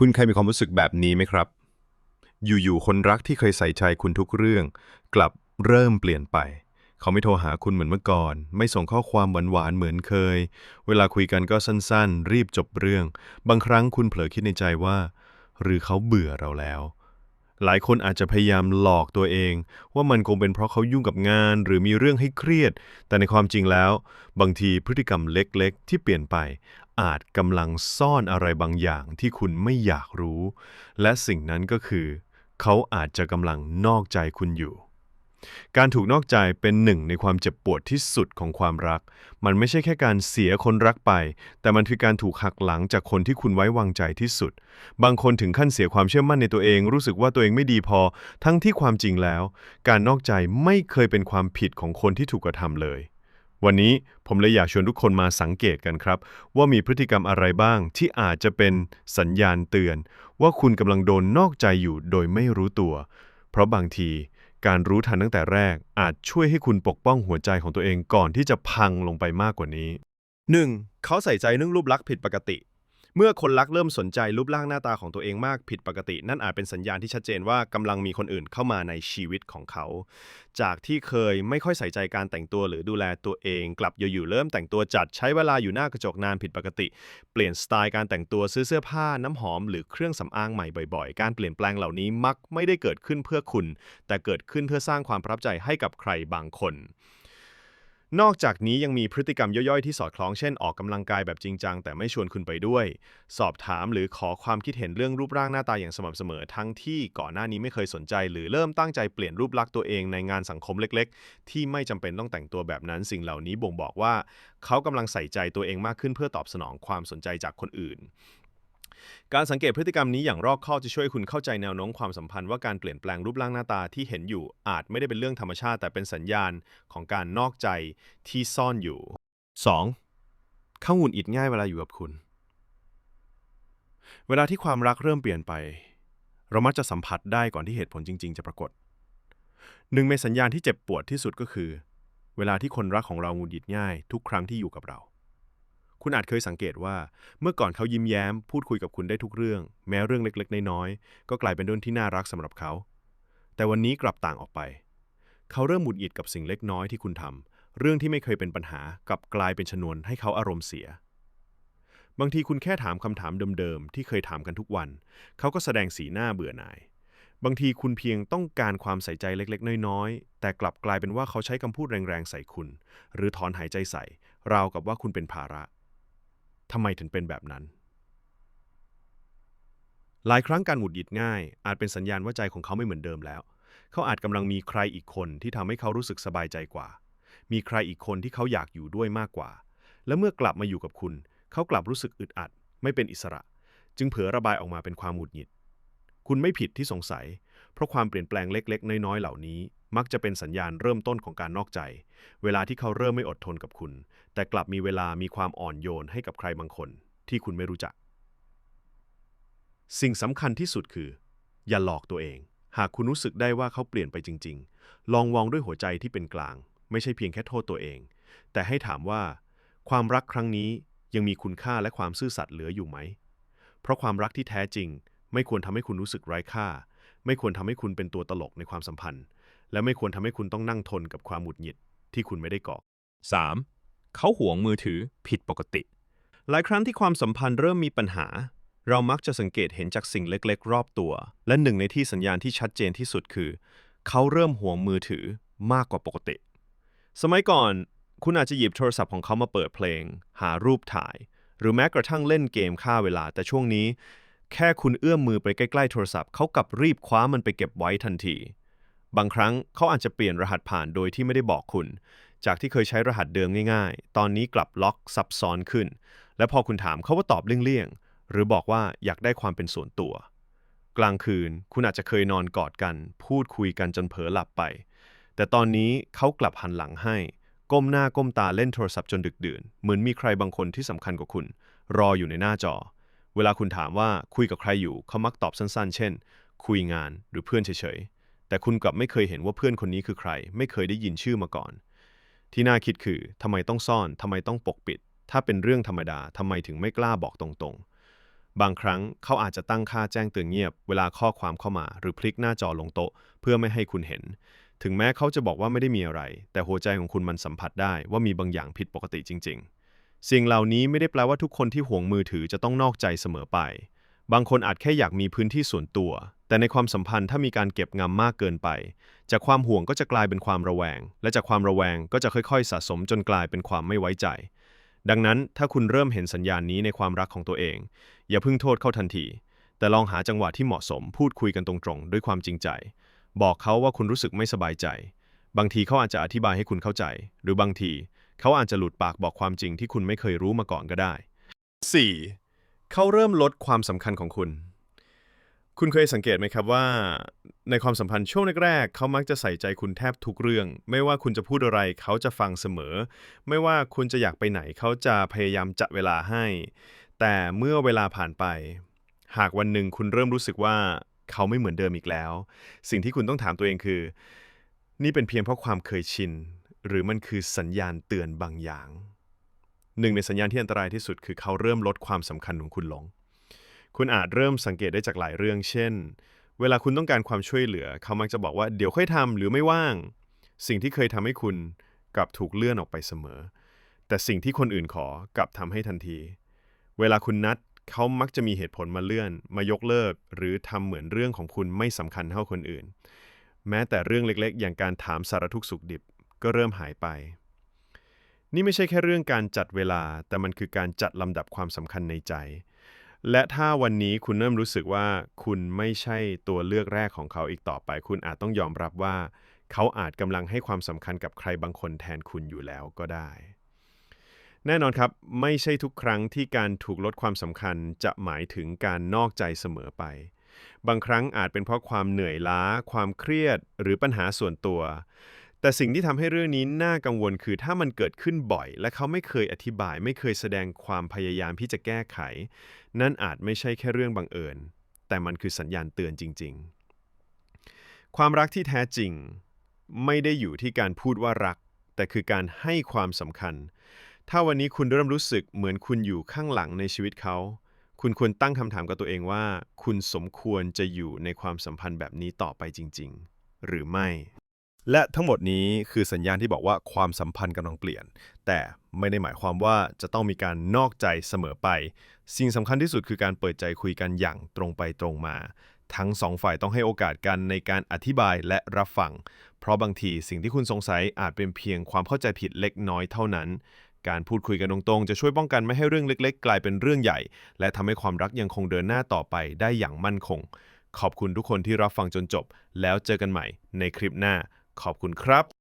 คุณเคยมีความรู้สึกแบบนี้ไหมครับ อยู่ๆ คนรักที่เคยใส่ใจคุณทุกเรื่อง กลับเริ่มเปลี่ยนไป เขาไม่โทรหาคุณเหมือนเมื่อก่อน ไม่ส่งข้อความหวานๆ เหมือนเคย เวลาคุยกันก็สั้นๆ รีบจบเรื่อง บางครั้งคุณเผลอคิดในใจว่า หรือเขาเบื่อเราแล้ว หลายคนอาจจะพยายามหลอกตัวเอง ว่ามันคงเป็นเพราะเขายุ่งกับงาน หรือมีเรื่องให้เครียด แต่ในความจริงแล้ว บางทีพฤติกรรมเล็กๆ ที่เปลี่ยนไป อาจกำลังซ่อนอะไรบางอย่างที่คุณไม่อยากรู้ และสิ่งนั้นก็คือ เขาอาจจะกำลังนอกใจคุณอยู่ การถูกนอกใจเป็นหนึ่งในความเจ็บปวดที่สุดของความรัก มันไม่ใช่แค่การเสียคนรักไป แต่มันคือการถูกหักหลังจากคนที่คุณไว้วางใจที่สุด บางคนถึงขั้นเสียความเชื่อมั่นในตัวเอง รู้สึกว่าตัวเองไม่ดีพอ ทั้งที่ความจริงแล้ว การนอกใจไม่เคยเป็นความผิดของคนที่ถูกกระทำเลยวันนี้ผมเลยอยากชวนทุกคนมาสังเกตกันครับ ว่ามีพฤติกรรมอะไรบ้างที่อาจจะเป็นสัญญาณเตือน ว่าคุณกำลังโดนนอกใจอยู่โดยไม่รู้ตัว เพราะบางที การรู้ทันตั้งแต่แรก อาจช่วยให้คุณปกป้องหัวใจของตัวเองก่อนที่จะพังลงไปมากกว่านี้ 1. เขาใส่ใจเรื่องรูปลักษณ์ผิดปกติ เมื่อคนรักเริ่มสนใจรูปร่างหน้าตาของตัวเองมากผิดปกติ นั่นอาจเป็นสัญญาณที่ชัดเจนว่ากำลังมีคนอื่นเข้ามาในชีวิตของเขา จากที่เคยไม่ค่อยใส่ใจการแต่งตัวหรือดูแลตัวเอง กลับอยู่ๆเริ่มแต่งตัวจัดใช้เวลาอยู่หน้ากระจกนานผิดปกติ เปลี่ยนสไตล์การแต่งตัวซื้อเสื้อผ้าน้ำหอม หรือเครื่องสำอางใหม่บ่อยๆ การเปลี่ยนแปลงเหล่านี้มักไม่ได้เกิดขึ้นเพื่อคุณ แต่เกิดขึ้นเพื่อสร้างความประทับใจให้กับใครบางคน นอกจากนี้ยังมีพฤติกรรมย่อยๆที่สอดคล้องเช่นออกกำลังกายแบบจริงจัง แต่ไม่ชวนคุณไปด้วย สอบถามหรือขอความคิดเห็นเรื่องรูปร่างหน้าตาอย่างสม่ำเสมอทั้งที่ก่อนหน้านี้ไม่เคยสนใจ หรือเริ่มตั้งใจเปลี่ยนรูปลักษณ์ตัวเองในงานสังคมเล็กๆ ที่ไม่จำเป็นต้องแต่งตัวแบบนั้น สิ่งเหล่านี้บ่งบอกว่า เขากำลังใส่ใจตัวเองมากขึ้นเพื่อตอบสนองความสนใจจากคนอื่น การสังเกตพฤติกรรมนี้อย่างรอบคอบจะช่วยคุณเข้าใจแนวโน้มความสัมพันธ์ว่าการเปลี่ยนแปลงรูปร่างหน้าตาที่เห็นอยู่อาจไม่ได้เป็นเรื่องธรรมชาติ แต่เป็นสัญญาณของการนอกใจที่ซ่อนอยู่ 2. เข้าหงุดหงิดง่ายเวลาอยู่กับคุณ เวลาที่ความรักเริ่มเปลี่ยนไป เรามักจะสัมผัสได้ก่อนที่เหตุผลจริง ๆ จะปรากฏหนึ่งในสัญญาณที่เจ็บปวดที่สุดก็คือ เวลาที่คนรักของเราหงุดหงิดง่าย ทุกครั้งที่อยู่กับเรา คุณอาจเคยสังเกตว่า เมื่อก่อนเขายิ้มแย้ม พูดคุยกับคุณได้ทุกเรื่อง แม้เรื่องเล็กๆ น้อยๆ ก็กลายเป็นเรื่องที่น่ารักสำหรับเขา แต่วันนี้กลับต่างออกไป เขาเริ่มหงุดหงิดกับสิ่งเล็กน้อยที่คุณทำเรื่องที่ไม่เคยเป็นปัญหากลับกลายเป็นชนวนให้เขาอารมณ์เสีย บางทีคุณแค่ถามคำถามเดิมๆที่เคยถามกันทุกวัน เขาก็แสดงสีหน้าเบื่อหน่ายบางทีคุณเพียงต้องการความใส่ใจเล็กๆ น้อยๆ แต่กลับกลายเป็นว่าเขาใช้คำพูดแรงๆ ใส่คุณ หรือถอนหายใจใส่ ราวกับว่าคุณเป็นภาระ ทำไมถึงเป็นแบบนั้น หลายครั้งการหงุดหงิดง่าย อาจเป็นสัญญาณว่าใจของเขาไม่เหมือนเดิมแล้ว เขาอาจกำลังมีใครอีกคนที่ทำให้เขารู้สึกสบายใจกว่า มีใครอีกคนที่เขาอยากอยู่ด้วยมากกว่า และเมื่อกลับมาอยู่กับคุณ เขากลับรู้สึกอึดอัด ไม่เป็นอิสระ จึงเผลอระบายออกมาเป็นความหงุดหงิด คุณไม่ผิดที่สงสัย เพราะความเปลี่ยนแปลงเล็ก ๆ น้อยๆเหล่านี้ มักจะเป็นสัญญาณเริ่มต้นของการนอกใจ เวลาที่เขาเริ่มไม่อดทนกับคุณ แต่กลับมีเวลามีความอ่อนโยนให้กับใครบางคน ที่คุณไม่รู้จัก สิ่งสำคัญที่สุดคือ อย่าหลอกตัวเอง หากคุณรู้สึกได้ว่าเขาเปลี่ยนไปจริง ๆ ลองมองด้วยหัวใจที่เป็นกลาง ไม่ใช่เพียงแค่โทษตัวเอง แต่ให้ถามว่า ความรักครั้งนี้ยังมีคุณค่าและความซื่อสัตย์เหลืออยู่ไหม เพราะความรักที่แท้จริง ไม่ควรทำให้คุณรู้สึกไร้ค่า ไม่ควรทำให้คุณเป็นตัวตลกในความสัมพันธ์ และไม่ควรทำให้คุณต้องนั่งทนกับความหงุดหงิดที่คุณไม่ได้ก่อ 3. เขาหวงมือถือผิดปกติ หลายครั้งที่ความสัมพันธ์เริ่มมีปัญหา เรามักจะสังเกตเห็นจากสิ่งเล็กๆ รอบตัว และหนึ่งในที่สัญญาณที่ชัดเจนที่สุดคือ เขาเริ่มห่วงมือถือมากกว่าปกติ สมัยก่อนคุณอาจจะหยิบโทรศัพท์ของเขามาเปิดเพลง หารูปถ่าย หรือแม้กระทั่งเล่นเกมฆ่าเวลา แต่ช่วงนี้ แค่คุณเอื้อมมือไปใกล้ๆโทรศัพท์เขากลับรีบคว้ามันไปเก็บไว้ทันที บางครั้งเขาอาจจะเปลี่ยนรหัสผ่านโดยที่ไม่ได้บอกคุณ จากที่เคยใช้รหัสเดิมง่าย ๆ ตอนนี้กลับล็อกซับซ้อนขึ้น และพอคุณถามเขาว่าตอบเลี่ยงๆ หรือบอกว่าอยากได้ความเป็นส่วนตัว กลางคืนคุณอาจจะเคยนอนกอดกัน พูดคุยกันจนเผลอหลับไป แต่ตอนนี้เขากลับหันหลังให้ ก้มหน้าก้มตาเล่นโทรศัพท์จนดึกดื่น เหมือนมีใครบางคนที่สำคัญกว่าคุณ รออยู่ในหน้าจอ เวลาคุณถามว่าคุยกับใครอยู่เขามักตอบสั้นๆ เช่น คุยงานหรือเพื่อนเฉยๆ แต่คุณกลับไม่เคยเห็นว่าเพื่อนคนนี้คือใคร ไม่เคยได้ยินชื่อมาก่อน ที่น่าคิดคือทำไมต้องซ่อนทำไมต้องปกปิด ถ้าเป็นเรื่องธรรมดาทำไมถึงไม่กล้าบอกตรงๆ บางครั้งเขาอาจจะตั้งค่าแจ้งเตือนเงียบ เวลาข้อความเข้ามา หรือพลิกหน้าจอลงโต๊ะ เพื่อไม่ให้คุณเห็น ถึงแม้เขาจะบอกว่าไม่ได้มีอะไร แต่หัวใจของคุณมันสัมผัสได้ว่ามีบางอย่างผิดปกติจริง ๆ สิ่งเหล่านี้ไม่ได้แปลว่าทุกคนที่ห่วงมือถือจะต้องนอกใจเสมอไป บางคนอาจแค่อยากมีพื้นที่ส่วนตัว แต่ในความสัมพันธ์ถ้ามีการเก็บงำมากเกินไป จากความห่วงก็จะกลายเป็นความระแวง และจากความระแวงก็จะค่อยๆ สะสมจนกลายเป็นความไม่ไว้ใจ ดังนั้นถ้าคุณเริ่มเห็นสัญญาณนี้ในความรักของตัวเอง อย่าเพิ่งโทษเขาทันที แต่ลองหาจังหวะที่เหมาะสมพูดคุยกันตรงๆ ด้วยความจริงใจ บอกเขาว่าคุณรู้สึกไม่สบายใจ บางทีเขาอาจจะอธิบายให้คุณเข้าใจ หรือบางทีเขาอาจจะหลุดปากบอกความจริงที่คุณไม่เคยรู้มาก่อนก็ได้ 4. เขาเริ่มลดความสำคัญของคุณ คุณเคยสังเกตไหมครับว่า ในความสัมพันธ์ช่วงแรกๆเขามักจะใส่ใจคุณแทบทุกเรื่อง ไม่ว่าคุณจะพูดอะไรเขาจะฟังเสมอ ไม่ว่าคุณจะอยากไปไหนเขาจะพยายามจัดเวลาให้ แต่เมื่อเวลาผ่านไป หากวันหนึ่งคุณเริ่มรู้สึกว่าเขาไม่เหมือนเดิมอีกแล้ว สิ่งที่คุณต้องถามตัวเองคือ นี่เป็นเพียงเพราะความเคยชิน หรือมันคือสัญญาณเตือนบางอย่าง หนึ่งในสัญญาณที่อันตรายที่สุดคือเขาเริ่มลดความสำคัญของคุณลง คุณอาจเริ่มสังเกตได้จากหลายเรื่อง เช่น เวลาคุณต้องการความช่วยเหลือ เขามักจะบอกว่าเดี๋ยวค่อยทำหรือไม่ว่าง สิ่งที่เคยทำให้คุณกลับถูกเลื่อนออกไปเสมอ แต่สิ่งที่คนอื่นขอกลับทำให้ทันที เวลาคุณนัดเขามักจะมีเหตุผลมาเลื่อน มายกเลิก หรือทำเหมือนเรื่องของคุณไม่สำคัญเท่าคนอื่น แม้แต่เรื่องเล็กๆ อย่างการถามสารทุกข์สุขดิบก็เริ่มหายไป นี่ไม่ใช่แค่เรื่องการจัดเวลา แต่มันคือการจัดลำดับความสำคัญในใจ และถ้าวันนี้คุณเริ่มรู้สึกว่าคุณไม่ใช่ตัวเลือกแรกของเขาอีกต่อไป คุณอาจต้องยอมรับว่า เขาอาจกำลังให้ความสำคัญกับใครบางคนแทนคุณอยู่แล้วก็ได้ แน่นอนครับ ไม่ใช่ทุกครั้งที่การถูกลดความสำคัญจะหมายถึงการนอกใจเสมอไป บางครั้งอาจเป็นเพราะความเหนื่อยล้า ความเครียด หรือปัญหาส่วนตัว แต่สิ่งที่ทำให้เรื่องนี้น่ากังวลคือถ้ามันเกิดขึ้นบ่อย และเขาไม่เคยอธิบาย ไม่เคยแสดงความพยายามที่จะแก้ไข นั่นอาจไม่ใช่แค่เรื่องบังเอิญ แต่มันคือสัญญาณเตือนจริง ๆ ความรักที่แท้จริง ไม่ได้อยู่ที่การพูดว่ารัก แต่คือการให้ความสำคัญ ถ้าวันนี้คุณเริ่มรู้สึกเหมือนคุณอยู่ข้างหลังในชีวิตเขา คุณควรตั้งคำถามกับตัวเองว่า คุณสมควรจะอยู่ในความสัมพันธ์แบบนี้ต่อไปจริง ๆ หรือไม่ และทั้งหมดนี้คือสัญญาณที่บอกว่าความสัมพันธ์กำลังเปลี่ยน แต่ไม่ได้หมายความว่าจะต้องมีการนอกใจเสมอไป สิ่งสำคัญที่สุดคือการเปิดใจคุยกันอย่างตรงไปตรงมา ทั้งสองฝ่ายต้องให้โอกาสกันในการอธิบายและรับฟัง เพราะบางทีสิ่งที่คุณสงสัยอาจเป็นเพียงความเข้าใจผิดเล็กน้อยเท่านั้น การพูดคุยกันตรงๆ จะช่วยป้องกันไม่ให้เรื่องเล็ก ๆ กลายเป็นเรื่องใหญ่ และทำให้ความรักยังคงเดินหน้าต่อไปได้อย่างมั่นคง ขอบคุณทุกคนที่รับฟังจนจบ แล้วเจอกันใหม่ในคลิปหน้า ขอบคุณครับ